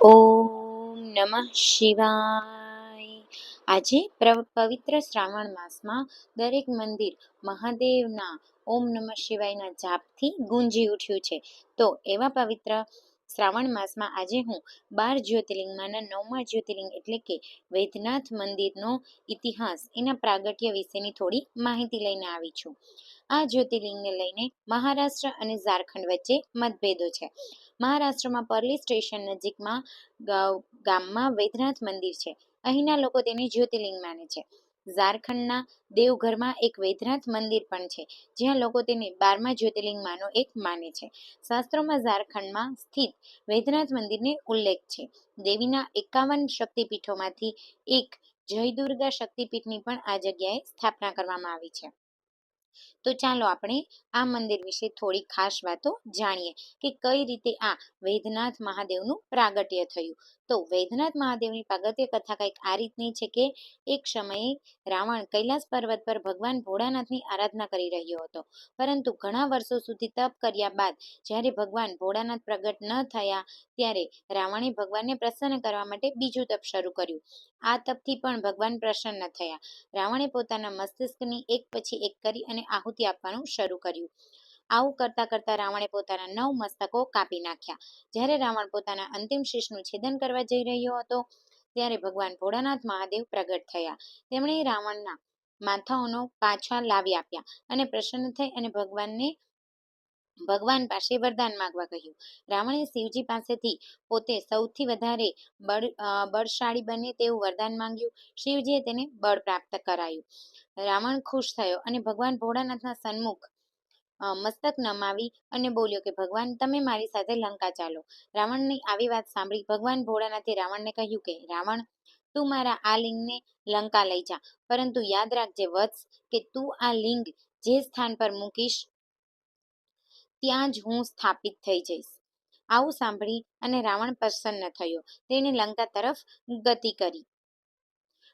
ઓમ નમઃ શિવાય. આજે પવિત્ર શ્રાવણ માસમાં દરેક મંદિર મહાદેવના ઓમ નમઃ શિવાયના જાપથી ગુંજી ઉઠ્યું છે. તો એવા પવિત્ર શ્રાવણ માસમાં આજે હું બાર જ્યોતિર્લિંગમાંના નવમા જ્યોતિર્લિંગ એટલે કે વૈદ્યનાથ મંદિરનો ઇતિહાસ, એના પ્રાગટ્ય વિશેની થોડી માહિતી લઈને આવી છું. આ જ્યોતિર્લિંગને લઈને મહારાષ્ટ્ર અને ઝારખંડ વચ્ચે મતભેદો છે. મહારાષ્ટ્રમાં પરલી સ્ટેશન નજીકમાં ગામમાં વૈદ્યનાથ મંદિર છે. અહીંના લોકો તેને જ્યોતિર્લિંગ માને છે. ઝારખંડના દેવઘરમાં એક વૈદ્યનાથ મંદિર પણ છે, જ્યાં લોકો તેને બારમા જ્યોતિર્લિંગમાંનો એક માને છે. શાસ્ત્રોમાં ઝારખંડમાં સ્થિત વૈદ્યનાથ મંદિરને ઉલ્લેખ છે. દેવીના એકાવન શક્તિપીઠોમાંથી એક જય દુર્ગા શક્તિપીઠની પણ આ જગ્યાએ સ્થાપના કરવામાં આવી છે. તો ચાલો આપણે આ મંદિર વિશે થોડી ખાસ વાતો જાણીએ કે કઈ રીતે આ વૈદ્યનાથ મહાદેવનું પ્રાગટ્ય થયું. તો વૈદ્યનાથ મહાદેવની પ્રાગટ્ય કથા કંઈક આ રીતની છે કે એક સમયે રાવણ કૈલાસ પર્વત પર ભગવાન ભોળાનાથની આરાધના કરી રહ્યો હતો. પરંતુ ઘણા વર્ષો સુધી તપ કર્યા બાદ જ્યારે ભગવાન ભોળાનાથ પ્રગટ ન થયા ત્યારે રાવણે ભગવાનને પ્રસન્ન કરવા માટે બીજું તપ શરૂ કર્યું. આ તપથી પણ ભગવાન પ્રસન્ન થયા. રાવણે પોતાના મસ્તિષ્કની એક પછી એક કરી અને આહુતિ આપવાનું શરૂ કર્યું. આવું કરતા કરતા રાવણે પોતાના નવ મસ્તકો કાપી નાખ્યા. જ્યારે રાવણ પોતાના અંતિમ શીશનું છેદન કરવા જઈ રહ્યો હતો, ત્યારે ભગવાન ભોળાનાથ મહાદેવ પ્રગટ થયા. તેમણે રાવણના માથાઓનો પાછા લાવી આપ્યા અને પ્રસન્ન થઈ અને ભગવાનને ભગવાન પાસે વરદાન માંગવા કહ્યું. રાવણે શિવજી પાસેથી પોતે સૌથી વધારે બળ બળશાળી બને તેવું વરદાન માંગ્યું. શિવજીએ તેને બળ પ્રાપ્ત કરાયું. રાવણ ખુશ થયો અને ભગવાન ભોળાનાથના સન્મુખ મસ્તક નમાવી અને બોલ્યો કે, ભગવાન, તમે મારી સાથે લંકા ચાલો. રાવણની આવી વાત સાંભળી ભગવાન ભોળાનાથે રાવણને કહ્યું કે, રાવણ, તું મારા આ લિંગને લંકા લઈ જા. પરંતુ યાદ રાખજે વત્સ કે તું આ લિંગ જે સ્થાન પર મૂકીશ ત્યાં જ હું સ્થાપિત થઈ જઈશ. આવું સાંભળી અને રાવણ પ્રસન્ન થયો. તેણે લંકા તરફ ગતિ કરી.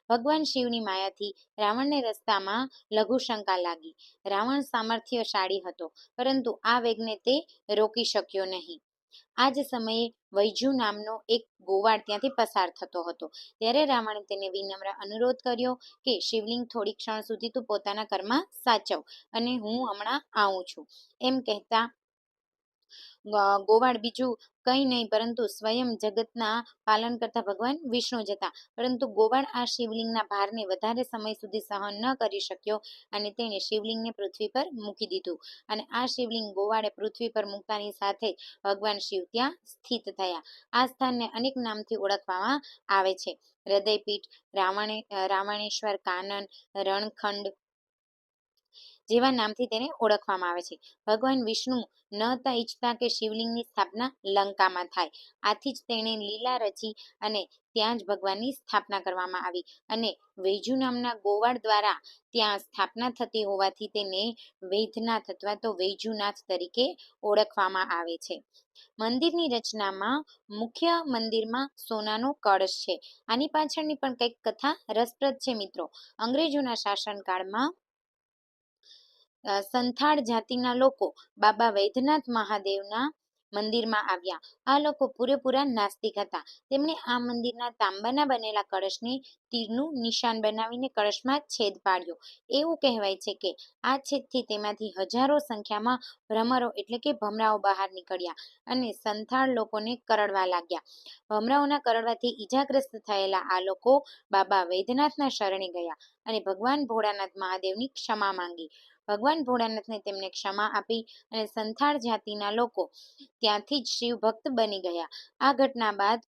ભગવાન શિવની માયાથી રાવણને રસ્તામાં લઘુશંકા લાગી. રાવણ સામર્થ્યશાળી હતો, પરંતુ આ વેગને તે રોકી શક્યો નહીં. આ જ સમયે વૈજુ નામનો એક ગોવાળ ત્યાંથી પસાર થતો હતો. ત્યારે રાવણે તેને વિનમ્ર અનુરોધ કર્યો કે, શિવલિંગ, થોડી ક્ષણ સુધી તું પોતાના ઘરમાં સાચવ અને હું હમણાં આવું છું. એમ કહેતા ગોવાળ બીજું કંઈ નહીં, પરંતુ સ્વયં જગતના પાલન કરતા ભગવાન વિષ્ણુ જ હતા. પરંતુ ગોવાળ આ શિવલિંગના ભારને વધારે સમય સુધી સહન ન કરી શક્યો અને તેણે શિવલિંગને પૃથ્વી પર મૂકી દીધું. અને આ શિવલિંગ ગોવાળે પૃથ્વી પર મૂકતાની સાથે ભગવાન શિવ ત્યાં સ્થિત થયા. આ સ્થાનને અનેક નામથી ઓળખવામાં આવે છે. હૃદયપીઠ, રાવણે, રાવણેશ્વર, કાનન, રણખંડ જેવા નામથી તેને ઓળખવામાં આવે છે. ભગવાન વિષ્ણુ ન હતા ઈચ્છતા કે શિવલિંગની સ્થાપના લંકામાં થાય. આથી જ તેણે લીલા રચી અને ત્યાં જ ભગવાનની સ્થાપના કરવામાં આવી અને વૈજુ નામના ગોવાળ દ્વારા ત્યાં સ્થાપના થતી હોવાથી તેને વૈદ્યનાથ અથવા તો વૈજુનાથ તરીકે ઓળખવામાં આવે છે. મંદિરની રચનામાં મુખ્ય મંદિરમાં સોનાનો કળશ છે. આની પાછળની પણ કંઈક કથા રસપ્રદ છે મિત્રો. અંગ્રેજોના શાસનકાળમાં સંથાળ જાતિના લોકો બાબા વૈદ્યનાથ મહાદેવના મંદિરમાં આવ્યા. આ લોકો પૂરેપૂરા નાસ્તિક હતા. તેમણે આ મંદિરના તાંબાના બનેલા કળશને તીરનું નિશાન બનાવીને કળશમાં છેદ પાડ્યો. એવું કહેવાય છે કે આ છેદથી તેમાંથી હજારો સંખ્યામાં ભ્રમરો એટલે કે ભમરાઓ બહાર નીકળ્યા અને સંથાળ લોકોને કરડવા લાગ્યા. ભમરાઓના કરડવાથી ઈજાગ્રસ્ત થયેલા આ લોકો બાબા વૈદ્યનાથના શરણે ગયા અને ભગવાન ભોળાનાથ મહાદેવની ક્ષમા માંગી. ભગવાન ભોળાનાથને તેમને ક્ષમા આપી અને સંથાળ જાતિના લોકો ત્યાંથી જ શિવ ભક્ત બની ગયા. આ ઘટના બાદ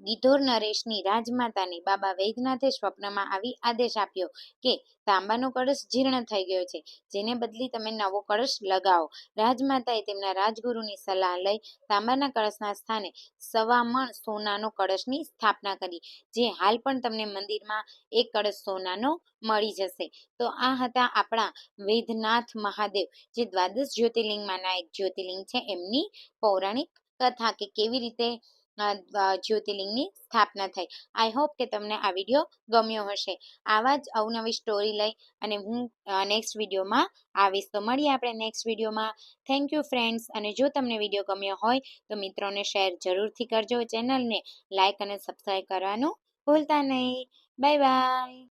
ગિધોર નરેશની રાજમાતાને બાબા વૈદ્યનાથે સ્વપ્નમાં આવી આદેશ આપ્યો કે તાંબાનો કળશ જીર્ણ થઈ ગયો છે, જેને બદલી તમે નવો કળશ લગાવો. રાજમાતાએ તેમના રાજગુરુની સલાહ લઈ તાંબાના કળશના સ્થાને સવા મણ સોનાનો કળશની સ્થાપના કરી, જે હાલ પણ તમને મંદિરમાં એક કળશ સોનાનો મળી જશે. તો આ હતા આપણા વૈદ્યનાથ મહાદેવ, જે દ્વાદશ જ્યોતિર્લિંગમાંના એક જ્યોતિર્લિંગ છે, એમની પૌરાણિક કથા કે કેવી રીતે જ્યોતિર્લિંગની સ્થાપના થઈ. આઈ હોપ કે તમને આ વીડિયો ગમ્યો હશે. આવા જ અવનવી સ્ટોરી લઈ અને હું નેક્સ્ટ વિડીયોમાં આવીશ. તો મળીએ આપણે નેક્સ્ટ વિડીયોમાં. Thank you friends. અને જો તમને વીડિયો ગમ્યો હોય, તો મિત્રોને શેર જરૂરથી કરજો. ચેનલને લાઇક અને સબસ્ક્રાઈબ કરવાનું ભૂલતા નહીં. Bye bye.